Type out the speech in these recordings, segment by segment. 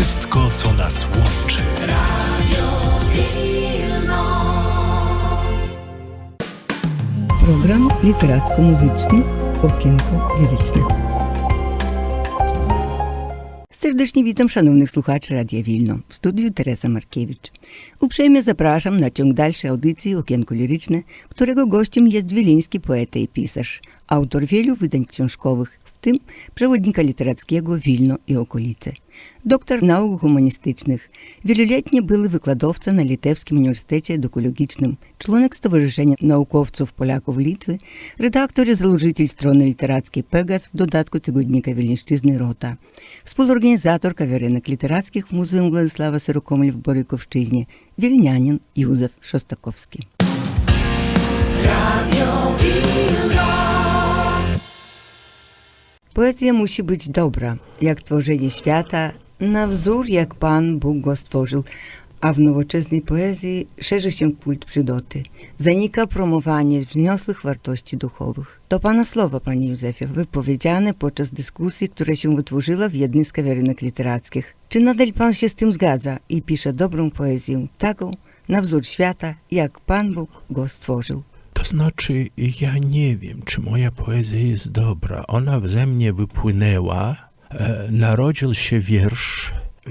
wszystko, co nas łączy. Program literacko-muzyczny Okienko Liryczne. Serdecznie witam szanownych słuchaczy Radia Wilno. W studiu Teresa Markiewicz. Uprzejmie zapraszam na ciąg dalszy audycji Okienko Liryczne, którego gościem jest wileński poeta i pisarz, autor wielu wydań książkowych, Doktor nauk były wykładowca na Litewskim Uniwersytecie Edukologicznym, członek Stowarzyszenia Naukowców Polaków Litwy, redaktor i założyciel strony literackiej Pegas, w dodatku tygodnika Wileńszczyzny Rota, współorganizator kawiarenek literackich w Muzeum Władysława Syrokomli w Borykowszczyźnie, wielnianin Józef Szostakowski. Poezja musi być dobra, jak tworzenie świata, na wzór, jak Pan Bóg go stworzył, a w nowoczesnej poezji szerzy się kult przydoty. Zanika promowanie wzniosłych wartości duchowych. To Pana słowa, Panie Józefie, wypowiedziane podczas dyskusji, która się wytworzyła w jednej z kawiarenek literackich. Czy nadal Pan się z tym zgadza i pisze dobrą poezję, taką na wzór świata, jak Pan Bóg go stworzył? To znaczy, ja nie wiem, czy moja poezja jest dobra. Ona ze mnie wypłynęła, e, narodził się wiersz, e,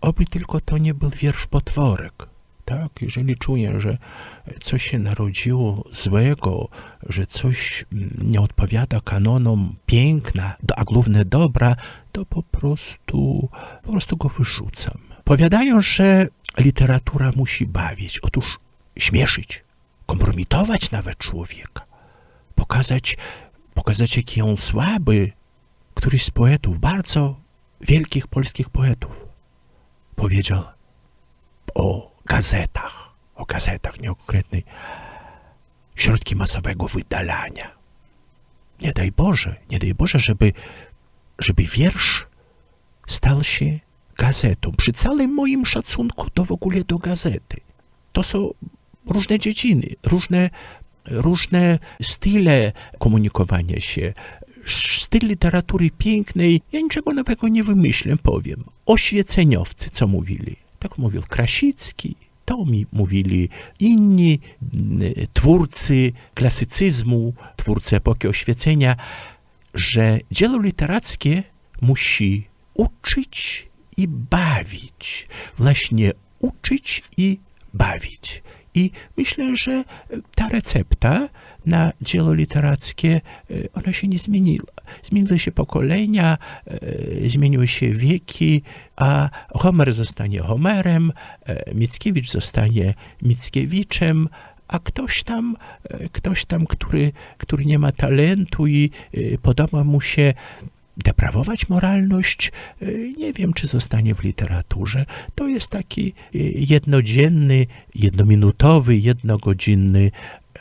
oby tylko to nie był wiersz potworek. Tak, jeżeli czuję, że coś się narodziło złego, że coś mm, nie odpowiada kanonom piękna, a głównie dobra, to po prostu, po prostu go wyrzucam. Powiadają, że literatura musi bawić, otóż śmieszyć, kompromitować nawet człowieka, pokazać, pokazać jaki on słaby. Któryś z poetów, bardzo wielkich polskich poetów, powiedział o gazetach, o gazetach, nie środki masowego wydalania. Nie daj Boże, nie daj Boże, żeby, żeby wiersz stał się gazetą. Przy całym moim szacunku do w ogóle do gazety. To są różne dziedziny, różne, różne style komunikowania się. Styl literatury pięknej, ja niczego nowego nie wymyślę, powiem. Oświeceniowcy, co mówili? Tak mówił Krasicki, to mi mówili inni twórcy klasycyzmu, twórcy epoki oświecenia, że dzieło literackie musi uczyć i bawić. Właśnie uczyć i bawić. I myślę, że ta recepta na dzieło literackie, e, ona się nie zmieniła. Zmieniły się pokolenia, e, zmieniły się wieki, a Homer zostanie Homerem, e, Mickiewicz zostanie Mickiewiczem, a ktoś tam, e, ktoś tam, który, który nie ma talentu i e, podoba mu się deprawować moralność, y, nie wiem, czy zostanie w literaturze. To jest taki y, jednodzienny, jednominutowy, jednogodzinny,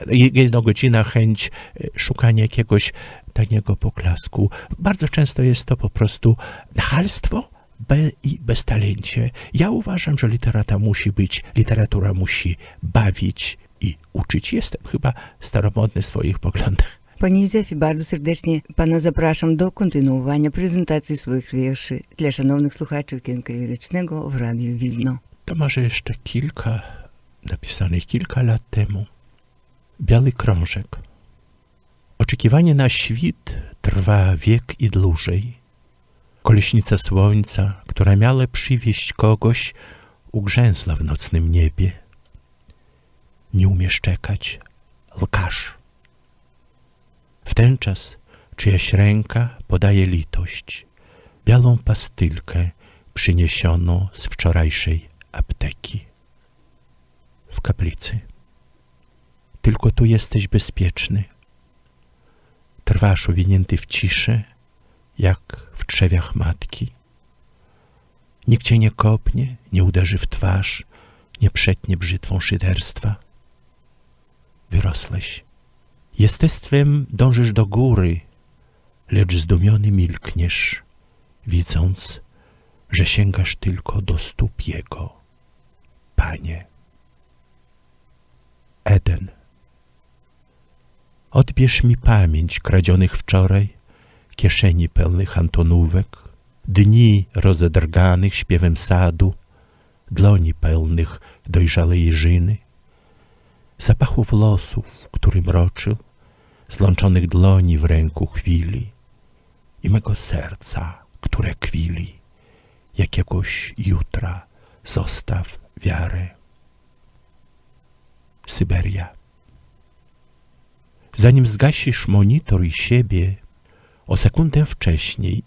y, jednogodzina chęć szukania jakiegoś taniego poklasku. Bardzo często jest to po prostu nachalstwo be, i beztalencie. Ja uważam, że literatura musi być, literatura musi bawić i uczyć. Jestem chyba staromodny w swoich poglądach. Panie Józefie, bardzo serdecznie Pana zapraszam do kontynuowania prezentacji swoich wierszy dla szanownych słuchaczy Okienka Lirycznego w Radiu Wilno. To może jeszcze kilka, napisanych kilka lat temu. Biały krążek. Oczekiwanie na świt trwa wiek i dłużej. Koleśnica słońca, która miała przywieźć kogoś, ugrzęzła w nocnym niebie. Nie umiesz czekać, lkarz. W ten czas czyjaś ręka podaje litość, białą pastylkę przyniesioną z wczorajszej apteki. W kaplicy. Tylko tu jesteś bezpieczny. Trwasz owinięty w ciszy, jak w trzewiach matki. Nikt cię nie kopnie, nie uderzy w twarz, nie przetnie brzytwą szyderstwa. Wyrosłeś. Jestestwem dążysz do góry, lecz zdumiony milkniesz, widząc, że sięgasz tylko do stóp Jego. Panie. Eden. Odbierz mi pamięć kradzionych wczoraj, kieszeni pełnych Antonówek, dni rozedrganych śpiewem sadu, dłoni pełnych dojrzałej jeżyny, zapachu włosów, który mroczył, złączonych dłoni w ręku chwili i mego serca, które kwili, jakiegoś jutra zostaw wiarę. Syberia. Zanim zgasisz monitor i siebie, o sekundę wcześniej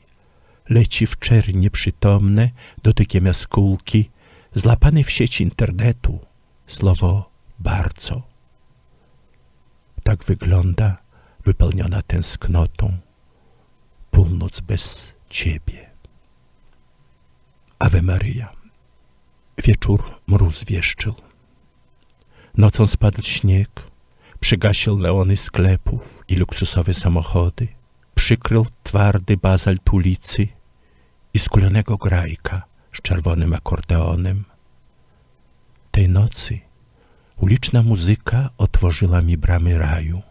leci w czerń nieprzytomne dotykiem jaskółki, zlapane w sieć internetu słowo bardzo. Tak wygląda wypełniona tęsknotą północ bez ciebie. Ave Maria. Wieczór mróz wieszczył. Nocą spadł śnieg, przygasił neony sklepów i luksusowe samochody, przykrył twardy bazalt ulicy i skulonego grajka z czerwonym akordeonem. Tej nocy uliczna muzyka otworzyła mi bramy raju.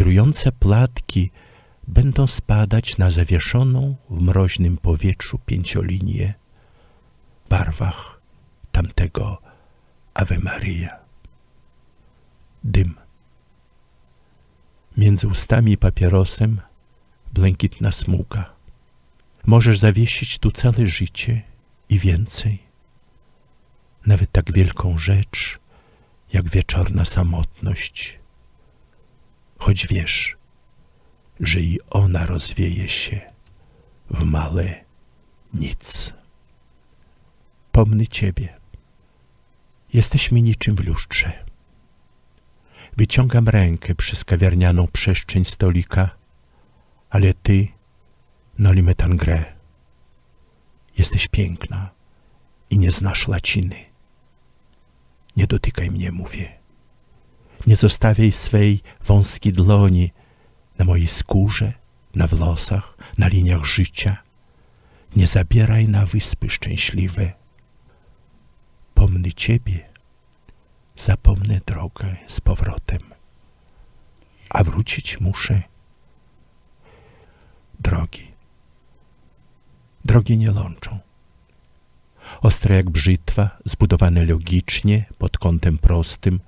Wirujące platki będą spadać na zawieszoną w mroźnym powietrzu pięciolinię w barwach tamtego Ave Maria. Dym. Między ustami papierosem błękitna smuga. Możesz zawiesić tu całe życie i więcej. Nawet tak wielką rzecz, jak wieczorna samotność. Choć wiesz, że i ona rozwieje się w małe nic. Pomny Ciebie. Jesteś mi niczym w lustrze. Wyciągam rękę przez kawiarnianą przestrzeń stolika, ale Ty, noli tangre, jesteś piękna i nie znasz łaciny. Nie dotykaj mnie, mówię. Nie zostawiaj swej wąskiej dłoni na mojej skórze, na włosach, na liniach życia. Nie zabieraj na wyspy szczęśliwe. Pomny Ciebie, zapomnę drogę z powrotem. A wrócić muszę. Drogi. Drogi nie łączą. Ostre jak brzytwa, zbudowane logicznie, pod kątem prostym,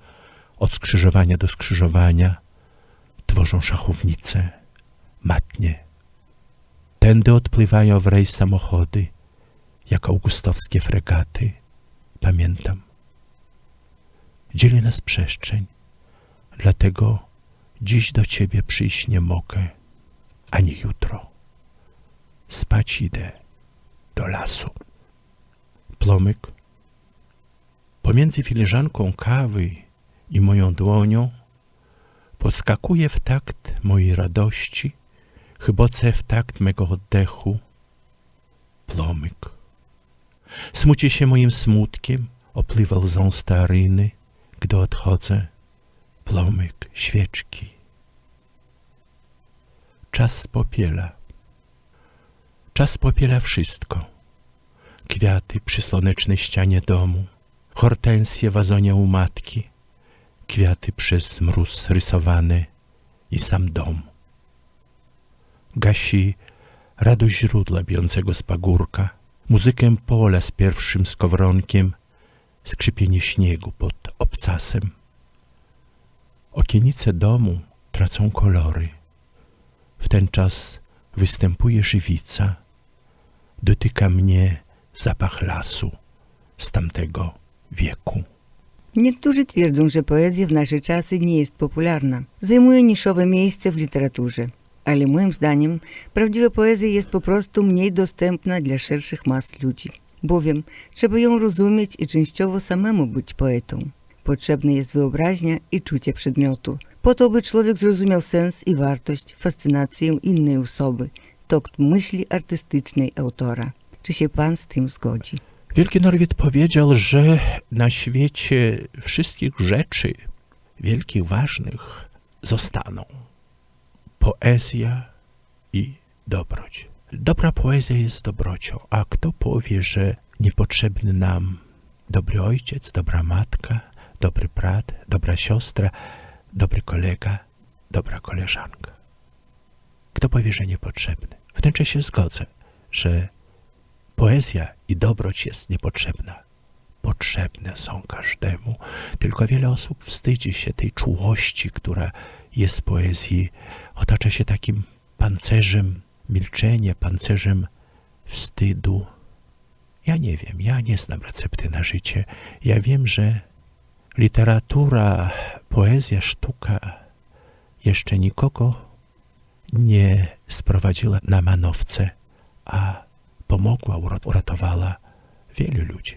od skrzyżowania do skrzyżowania, tworzą szachownice, matnie. Tędy odpływają w rejs samochody, jak augustowskie fregaty. Pamiętam. Dzieli nas przestrzeń, dlatego dziś do ciebie przyjść nie mogę, ani jutro. Spać idę do lasu. Plomyk. Pomiędzy filiżanką kawy i moją dłonią podskakuje w takt mojej radości, chyboce w takt mego oddechu. Plomyk. Smuci się moim smutkiem, opływa łzą staryny, gdy odchodzę. Plomyk świeczki. Czas popiela. Czas popiela wszystko. Kwiaty przy słonecznej ścianie domu, hortensje w wazonie u matki, kwiaty przez mróz rysowane i sam dom. Gasi radość źródła bijącego z pagórka, muzykę pola z pierwszym skowronkiem, skrzypienie śniegu pod obcasem. Okienice domu tracą kolory. W ten czas występuje żywica. Dotyka mnie zapach lasu z tamtego wieku. Niektórzy twierdzą, że poezja w nasze czasy nie jest popularna. Zajmuje niszowe miejsce w literaturze. Ale moim zdaniem prawdziwa poezja jest po prostu mniej dostępna dla szerszych mas ludzi. Bowiem trzeba ją rozumieć i częściowo samemu być poetą. Potrzebna jest wyobraźnia i czucie przedmiotu, po to by człowiek zrozumiał sens i wartość, fascynację innej osoby, tokt myśli artystycznej autora. Czy się pan z tym zgodzi? Wielki Norwid powiedział, że na świecie wszystkich rzeczy wielkich, ważnych zostaną poezja i dobroć. Dobra poezja jest dobrocią, a kto powie, że niepotrzebny nam dobry ojciec, dobra matka, dobry brat, dobra siostra, dobry kolega, dobra koleżanka? Kto powie, że niepotrzebny? W tym czasie zgodzę, że poezja i dobroć jest niepotrzebna. Potrzebne są każdemu, tylko wiele osób wstydzi się tej czułości, która jest w poezji. Otacza się takim pancerzem milczenia, pancerzem wstydu. Ja nie wiem, ja nie znam recepty na życie. Ja wiem, że literatura, poezja, sztuka jeszcze nikogo nie sprowadziła na manowce, a pomogła, urat- uratowała wielu ludzi.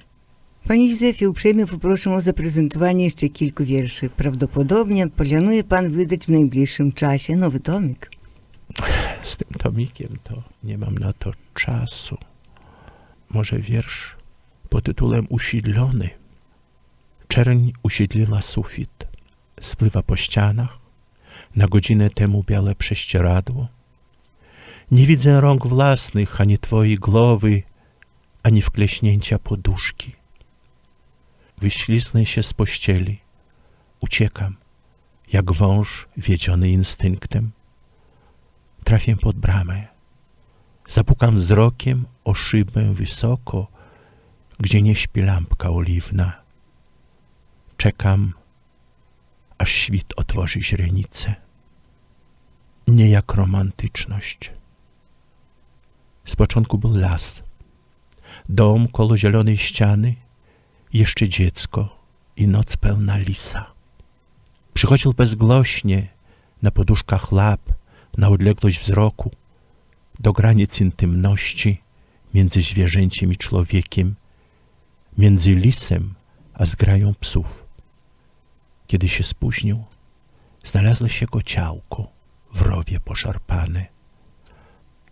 Panie Józefie, uprzejmie poproszę o zaprezentowanie jeszcze kilku wierszy. Prawdopodobnie planuje pan wydać w najbliższym czasie nowy tomik. Z tym tomikiem to nie mam na to czasu. Może wiersz pod tytułem Usiedlony. Czerń usiedliła sufit, spływa po ścianach, na godzinę temu białe prześcieradło. Nie widzę rąk własnych, ani twojej głowy, ani wkleśnięcia poduszki. Wyśliznę się z pościeli, uciekam, jak wąż wiedziony instynktem. Trafię pod bramę. Zapukam wzrokiem o szybę wysoko, gdzie nie śpi lampka oliwna. Czekam, aż świt otworzy źrenicę. Nie jak romantyczność. Z początku był las. Dom koło zielonej ściany, jeszcze dziecko i noc pełna lisa. Przychodził bezgłośnie, na poduszkach lap, na odległość wzroku, do granic intymności między zwierzęciem i człowiekiem, między lisem a zgrają psów. Kiedy się spóźnił, znalazło się go ciałko w rowie poszarpane,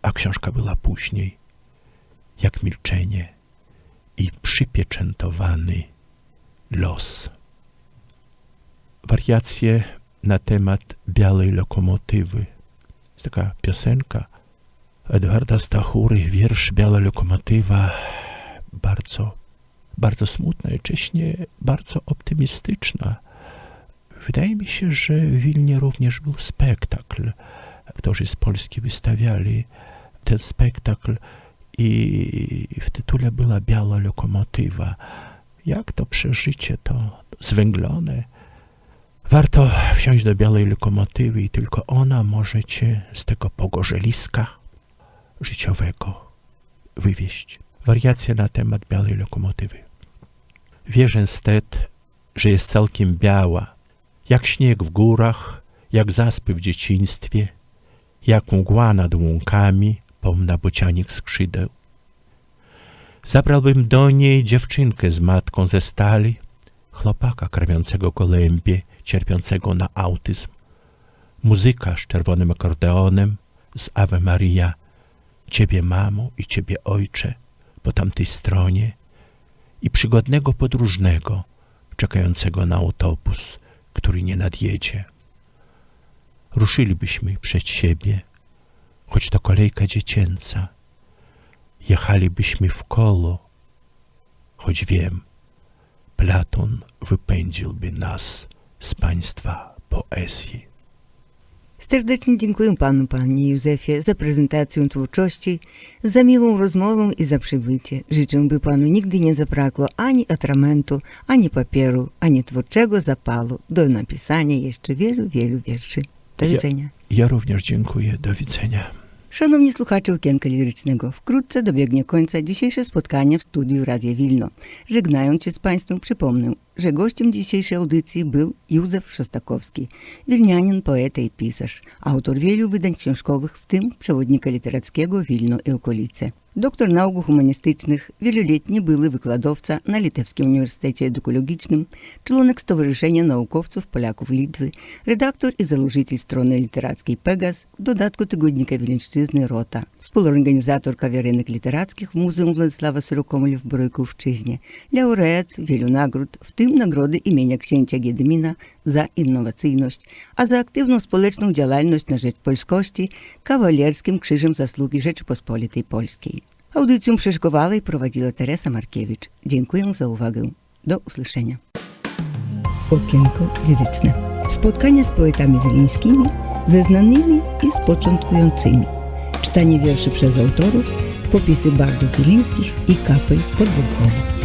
a książka była później, jak milczenie i przypieczętowany los. Wariacje na temat białej lokomotywy. Jest taka piosenka Edwarda Stachury, wiersz Biała lokomotywa, bardzo, bardzo smutna, jednocześnie bardzo optymistyczna. Wydaje mi się, że w Wilnie również był spektakl. Aktorzy z Polski wystawiali ten spektakl i w tytule była Biała lokomotywa. Jak to przeżycie, to zwęglone, Warto wsiąść do białej lokomotywy i tylko ona może cię z tego pogorzeliska życiowego wywieźć. Wariacja na temat białej lokomotywy. Wierzę stet, że jest całkiem biała, jak śnieg w górach, jak zaspy w dzieciństwie, jak mgła nad łąkami, pomna bocianik skrzydeł. Zabrałbym do niej dziewczynkę z matką ze stali, chłopaka karmiącego gołębie, cierpiącego na autyzm, muzyka z czerwonym akordeonem, z Ave Maria, Ciebie mamo i Ciebie ojcze po tamtej stronie i przygodnego podróżnego czekającego na autobus, który nie nadjedzie. Ruszylibyśmy przed siebie, choć to kolejka dziecięca. Jechalibyśmy w kolo, choć wiem, Platon wypędziłby nas z państwa poezji. Serdecznie dziękuję panu, panie Józefie, za prezentację twórczości, za miłą rozmowę i za przybycie. Życzę, by panu nigdy nie zabrakło ani atramentu, ani papieru, ani twórczego zapalu do napisania jeszcze wielu, wielu wierszy. Do Ja- widzenia. Ja również dziękuję. Do widzenia. Szanowni słuchacze Okienka Lirycznego, wkrótce dobiegnie końca dzisiejsze spotkanie w studiu Radia Wilno. Żegnając się z Państwem przypomnę, że gościem dzisiejszej audycji był Józef Szostakowski, wilnianin, poeta i pisarz, autor wielu wydań książkowych, w tym przewodnika literackiego Wilno i okolice. Doktor nauk humanistycznych, wieloletni były wykładowca na Litewskim Uniwersytecie Edukologicznym, członek Stowarzyszenia Naukowców Polaków Litwy, redaktor i założyciel strony literackiej Pegas, w dodatku tygodnika Wileńszczyzny Rota, współorganizator kawiarenek literackich w Muzeum Władysława Sorokomля w Borykówszczyźnie, laureat wielu nagród, w tym nagrody imienia księcia Giedymina za innowacyjność, a za aktywną społeczną działalność na rzecz polskości kawalerskim Krzyżem Zasługi Rzeczypospolitej Polskiej. Audycję przeszkowała i prowadziła Teresa Markiewicz. Dziękuję za uwagę. Do usłyszenia. Okienko liryczne. Spotkania z poetami wileńskimi, ze znanymi i z początkującymi. czytanie wierszy przez autorów, popisy bardów wileńskich i kapel podwórkowych.